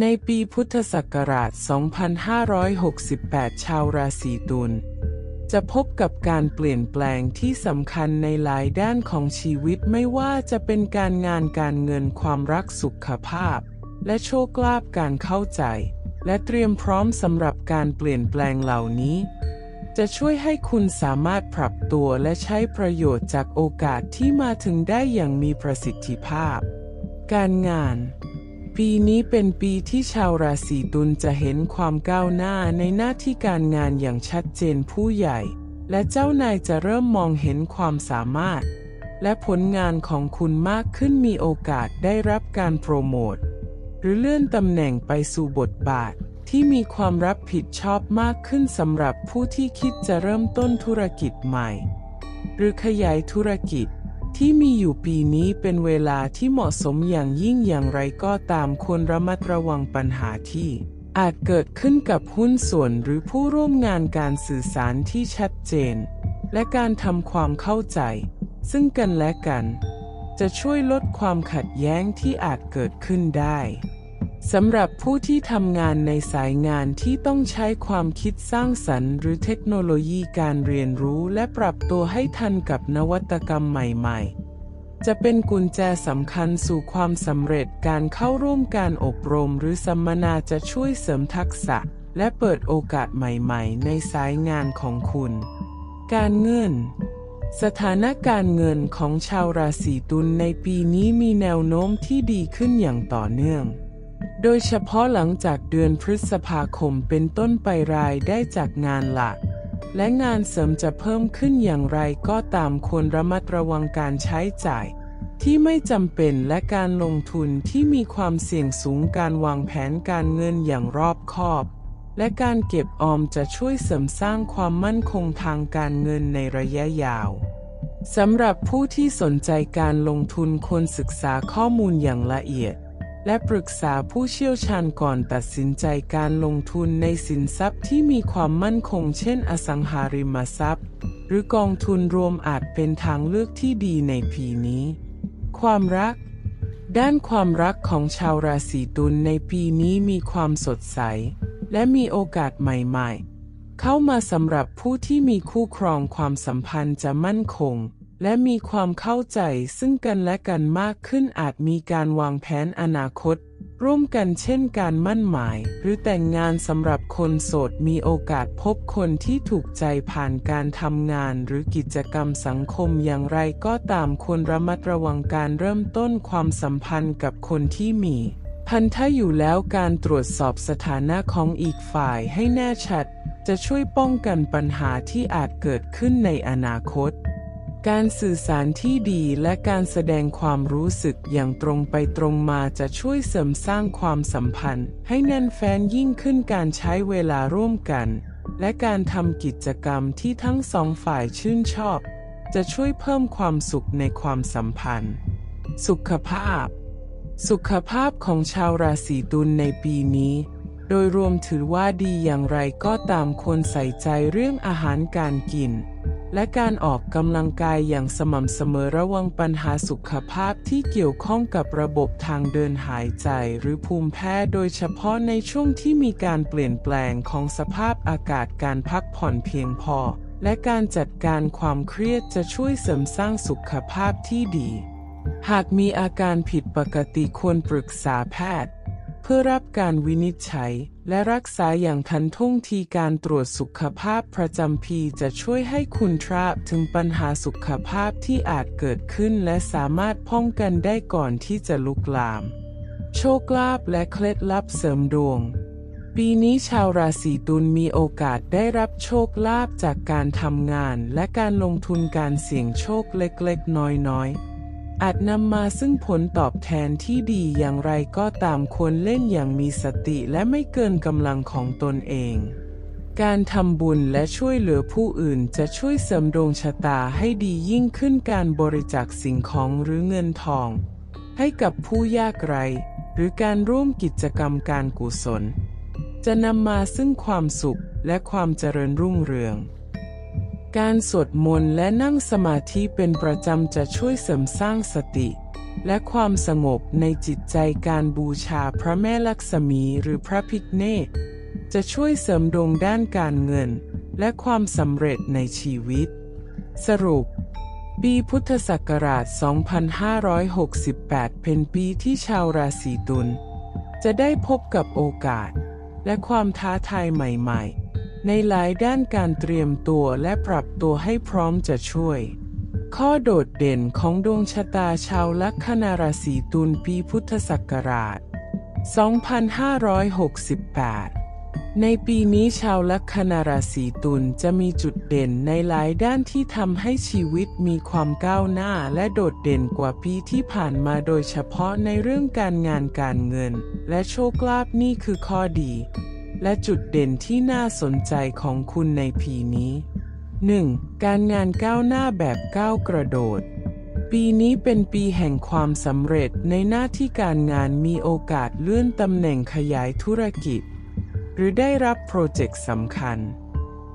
ในปีพุทธศักราช 2568 ชาวราศีตุลจะพบกับการเปลี่ยนแปลงที่สำคัญในหลายด้านของชีวิตไม่ว่าจะเป็นการงานการเงินความรักสุขภาพ และโชคลาภการเข้าใจ และเตรียมพร้อมสำหรับการเปลี่ยนแปลงเหล่านี้ จะช่วยให้คุณสามารถปรับตัวและใช้ประโยชน์จากโอกาสที่มาถึงได้อย่างมีประสิทธิภาพ การงาน ปีนี้เป็นปีที่ชาวราศีตุลจะเห็นความก้าวหน้าในหน้าที่การงานอย่างชัดเจนผู้ใหญ่ และเจ้านายจะเริ่มมองเห็นความสามารถ และผลงานของคุณมากขึ้นมีโอกาสได้รับการโปรโมทหรือเลื่อนตำแหน่งไปสู่บทบาทที่มีความรับผิดชอบมากขึ้นสำหรับผู้ที่คิดจะเริ่มต้นธุรกิจใหม่ หรือขยายธุรกิจ ที่มีอยู่ปีนี้เป็นเวลาที่เหมาะสมอย่างยิ่งอย่างไรก็ตามควรระมัดระวังปัญหาที่ อาจเกิดขึ้นกับหุ้นส่วนหรือผู้ร่วมงานการสื่อสารที่ชัดเจน และการทำความเข้าใจ ซึ่งกันและกัน จะช่วยลดความขัดแย้งที่อาจเกิดขึ้นได้ สำหรับผู้ที่ทำงานในสายงานที่ต้องใช้ความคิดสร้างสรรค์หรือเทคโนโลยีการเรียนรู้และปรับตัวให้ทันกับนวัตกรรมใหม่ๆ จะเป็นกุญแจสำคัญสู่ความสำเร็จการเข้าร่วมการอบรมหรือสัมมนาจะช่วยเสริมทักษะ และเปิดโอกาสใหม่ๆ ในสายงานของคุณ การเงินสถานการณ์เงินของชาวราศีตุลในปีนี้มีแนวโน้มที่ดีขึ้นอย่างต่อเนื่อง โดยเฉพาะหลังจากเดือนพฤษภาคมเป็นต้นไปรายได้จากงานหลัก และงานเสริมจะเพิ่มขึ้นอย่างไรก็ตามควรระมัดระวังการใช้จ่าย ที่ไม่จำเป็นและการลงทุนที่มีความเสี่ยงสูงการวางแผนการเงินอย่างรอบคอบ และการเก็บออมจะช่วยเสริมสร้างความมั่นคงทางการเงินในระยะยาวสำหรับผู้ที่สนใจการลงทุนควรศึกษาข้อมูลอย่างละเอียด และปรึกษาผู้เชี่ยวชาญก่อนตัดสินใจการลงทุนในสินทรัพย์ที่มีความมั่นคงเช่นอสังหาริมทรัพย์ หรือกองทุนรวมอาจเป็นทางเลือกที่ดีในปีนี้ ความรัก ด้านความรักของชาวราศีตุลในปีนี้มีความสดใส และมีโอกาสใหม่ ๆ เข้ามาสำหรับผู้ที่มีคู่ครองความสัมพันธ์จะมั่นคง และมีความเข้าใจซึ่งกันและกันมากขึ้นอาจมีการวางแผนอนาคต ร่วมกันเช่นการมั่นหมาย หรือแต่งงานสำหรับคนโสดมีโอกาสพบคนที่ถูกใจผ่านการทำงานหรือกิจกรรมสังคมอย่างไรก็ตามควรระมัดระวังการเริ่มต้นความสัมพันธ์กับคนที่มีพันธะอยู่แล้วการตรวจสอบสถานะของอีกฝ่ายให้แน่ชัด จะช่วยป้องกันปัญหาที่อาจเกิดขึ้นในอนาคต การสื่อสารที่ดีและการแสดงความรู้สึกอย่างตรงไปตรงมาจะช่วยเสริมสร้างความสัมพันธ์ ให้แน่นแฟนยิ่งขึ้นการใช้เวลาร่วมกัน และการทำกิจกรรมที่ทั้งสองฝ่ายชื่นชอบ จะช่วยเพิ่มความสุขในความสัมพันธ์ สุขภาพ สุขภาพของชาวราศีตุลในปีนี้โดยรวมถือว่าดีอย่างไรก็ตามควรใส่ใจเรื่องอาหารการกิน และการออกกำลังกายอย่างสม่ำเสมอระวังปัญหาสุขภาพที่เกี่ยวข้องกับระบบทางเดินหายใจหรือภูมิแพ้โดยเฉพาะในช่วงที่มีการเปลี่ยนแปลงของสภาพอากาศการพักผ่อนเพียงพอ และการจัดการความเครียดจะช่วยเสริมสร้างสุขภาพที่ดี หากมีอาการผิดปกติควรปรึกษาแพทย์ เพื่อรับการวินิจฉัย และรักษาอย่างทันท่วงทีการตรวจสุขภาพประจำปีจะช่วยให้คุณทราบถึงปัญหาสุขภาพที่อาจเกิดขึ้นและสามารถป้องกันได้ก่อนที่จะลุกลาม โชคลาภและเคล็ดลับเสริมดวง ปีนี้ชาวราศีตุลมีโอกาสได้รับโชคลาภจากการทำงาน และการลงทุนการเสี่ยงโชคเล็กๆ น้อยๆ อาจนำมาซึ่งผลตอบแทนที่ดีอย่างไรก็ตามควรเล่นอย่างมีสติและไม่เกินกำลังของตนเอง การทำบุญและช่วยเหลือผู้อื่นจะช่วยเสริมดวงชะตาให้ดียิ่งขึ้นการบริจาคสิ่งของหรือเงินทอง ให้กับผู้ยากไร้หรือการร่วมกิจกรรมการกุศล จะนำมาซึ่งความสุขและความเจริญรุ่งเรือง การสวดมนต์และนั่งสมาธิเป็นประจำจะช่วยเสริมสร้างสติ และความสงบในจิตใจการบูชาพระแม่ลักษมีหรือพระพิฆเนศจะช่วยเสริมดวงด้านการเงิน และความสำเร็จในชีวิต สรุป ปีพุทธศักราช 2568 เป็นปีที่ชาวราศีตุลจะได้พบกับโอกาส และความท้าทายใหม่ ๆ ในหลายด้านการเตรียมตัวและปรับตัวให้พร้อมจะช่วย ข้อโดดเด่นของดวงชะตาชาวลัคนาราศีตุลปีพุทธศักราช 2568 ในปีนี้ชาวลัคนาราศีตุลจะมีจุดเด่นในหลายด้านที่ทำให้ชีวิตมีความก้าวหน้าและโดดเด่นกว่าปีที่ผ่านมาโดยเฉพาะในเรื่องการงานการเงิน และโชคลาภนี่คือข้อดี และจุดเด่นที่น่าสนใจของคุณในปีนี้ 1. การงานก้าวหน้าแบบก้าวกระโดด ปีนี้เป็นปีแห่งความสำเร็จในหน้าที่การงานมีโอกาสเลื่อนตำแหน่งขยายธุรกิจ หรือได้รับโปรเจกต์สำคัญ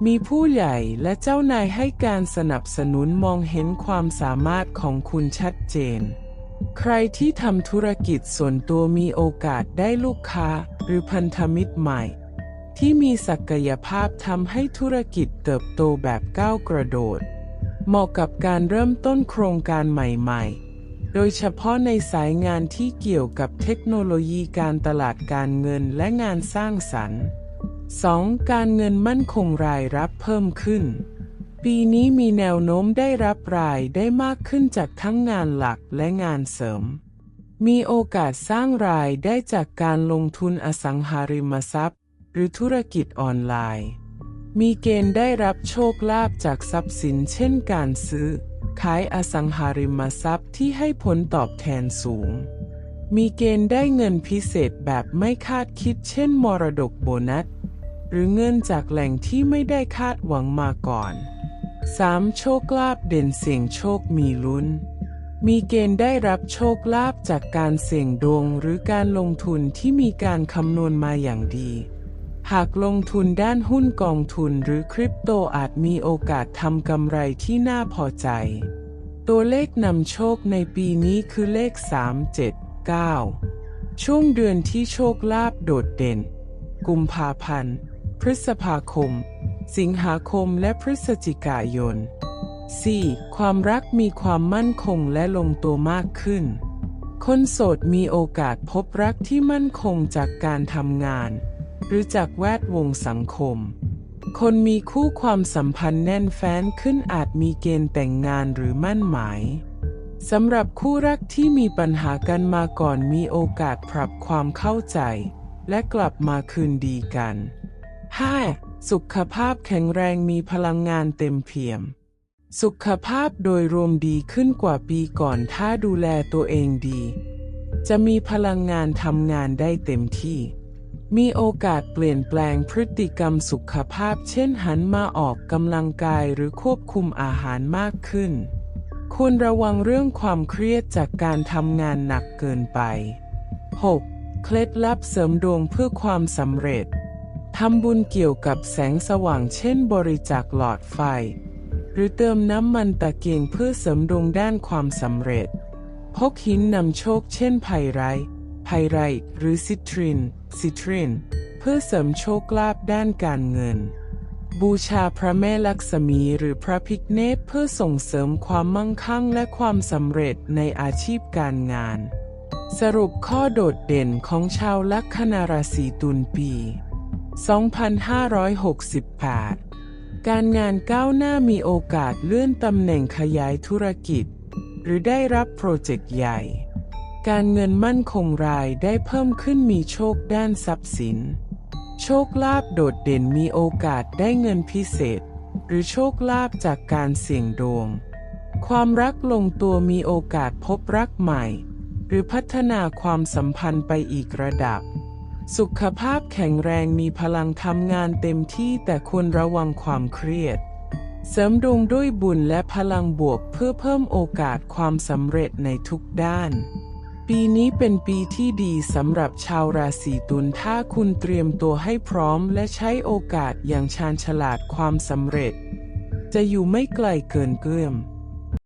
มีผู้ใหญ่และเจ้านายให้การสนับสนุนมองเห็นความสามารถของคุณชัดเจนใครที่ทำธุรกิจส่วนตัวมีโอกาสได้ลูกค้าหรือพันธมิตรใหม่ ที่มีศักยภาพทำให้ธุรกิจเติบโตแบบก้าวกระโดด เหมาะกับการเริ่มต้นโครงการใหม่ๆ โดยเฉพาะในสายงานที่เกี่ยวกับเทคโนโลยีการตลาดการเงินและงานสร้างสรรค์ 2. การเงินมั่นคงรายรับเพิ่มขึ้น ปีนี้มีแนวโน้มได้รับรายได้มากขึ้นจากทั้งงานหลักและงานเสริม มีโอกาสสร้างรายได้จากการลงทุนอสังหาริมทรัพย์ หรือธุรกิจออนไลน์ มีเกณฑ์ได้รับโชคลาภจากทรัพย์สินเช่นการซื้อ ขายอสังหาริมทรัพย์ที่ให้ผลตอบแทนสูง มีเกณฑ์ได้เงินพิเศษแบบไม่คาดคิดเช่นมรดกโบนัส หรือเงินจากแหล่งที่ไม่ได้คาดหวังมาก่อน 3. โชคลาภเด่นเสี่ยงโชคมีลุ้นมีเกณฑ์ได้รับโชคลาภจากการเสี่ยงดวงหรือการลงทุนที่มีการคำนวณมาอย่างดี หากลงทุนด้านหุ้นกองทุนหรือคริปโตอาจมีโอกาสทำกำไรที่น่าพอใจ ตัวเลขนำโชคในปีนี้คือเลข 3 7 9 ช่วงเดือนที่โชคลาภโดดเด่น กุมภาพันธ์ พฤษภาคม สิงหาคมและพฤศจิกายน 4. ความรักมีความมั่นคงและลงตัวมากขึ้น คนโสดมีโอกาสพบรักที่มั่นคงจากการทำงาน หรือจากแวดวงสังคม คนมีคู่ความสัมพันธ์แน่นแฟ้นขึ้นอาจมีเกณฑ์แต่งงานหรือมั่นหมายสำหรับคู่รักที่มีปัญหากันมาก่อนมีโอกาสปรับความเข้าใจ และกลับมาคืนดีกัน 5. สุขภาพแข็งแรงมีพลังงานเต็มเปี่ยม สุขภาพโดยรวมดีขึ้นกว่าปีก่อนถ้าดูแลตัวเองดี จะมีพลังงานทำงานได้เต็มที่ มีโอกาสเปลี่ยนแปลงพฤติกรรมสุขภาพ เช่นหันมาออกกำลังกายหรือควบคุมอาหารมากขึ้น ควรระวังเรื่องความเครียดจากการทำงานหนักเกินไป 6. เคล็ดลับเสริมดวงเพื่อความสำเร็จ ทำบุญเกี่ยวกับแสงสว่างเช่นบริจาคหลอดไฟ หรือเติมน้ำมันตะเกียงเพื่อเสริมดวงด้านความสำเร็จ พกหินนำโชคเช่นไพไร ไพไรท์หรือซิตริน ซิตริน เพื่อเสริมโชคลาภด้านการเงิน บูชาพระแม่ลักษมีหรือพระพิฆเนศเพื่อส่งเสริมความมั่งคั่งและความสำเร็จในอาชีพการงาน สรุปข้อโดดเด่นของชาวลัคนาราศีตุลปี 2568 การงานก้าวหน้ามีโอกาสเลื่อนตำแหน่งขยายธุรกิจ หรือได้รับโปรเจกต์ใหญ่ การเงินมั่นคงรายได้เพิ่มขึ้นมีโชคด้านทรัพย์สิน โชคลาภโดดเด่นมีโอกาสได้เงินพิเศษ หรือโชคลาภจากการเสี่ยงดวง ความรักลงตัวมีโอกาสพบรักใหม่ หรือพัฒนาความสัมพันธ์ไปอีกระดับ สุขภาพแข็งแรงมีพลังทำงานเต็มที่แต่ควรระวังความเครียด เสริมดวงด้วยบุญและพลังบวกเพื่อเพิ่มโอกาสความสำเร็จในทุกด้าน ปีนี้เป็นปีที่ดีสำหรับชาวราศีตุลถ้าคุณเตรียมตัวให้พร้อมและใช้โอกาสอย่างชาญฉลาดความสำเร็จ จะอยู่ไม่ไกลเกินเกื้อม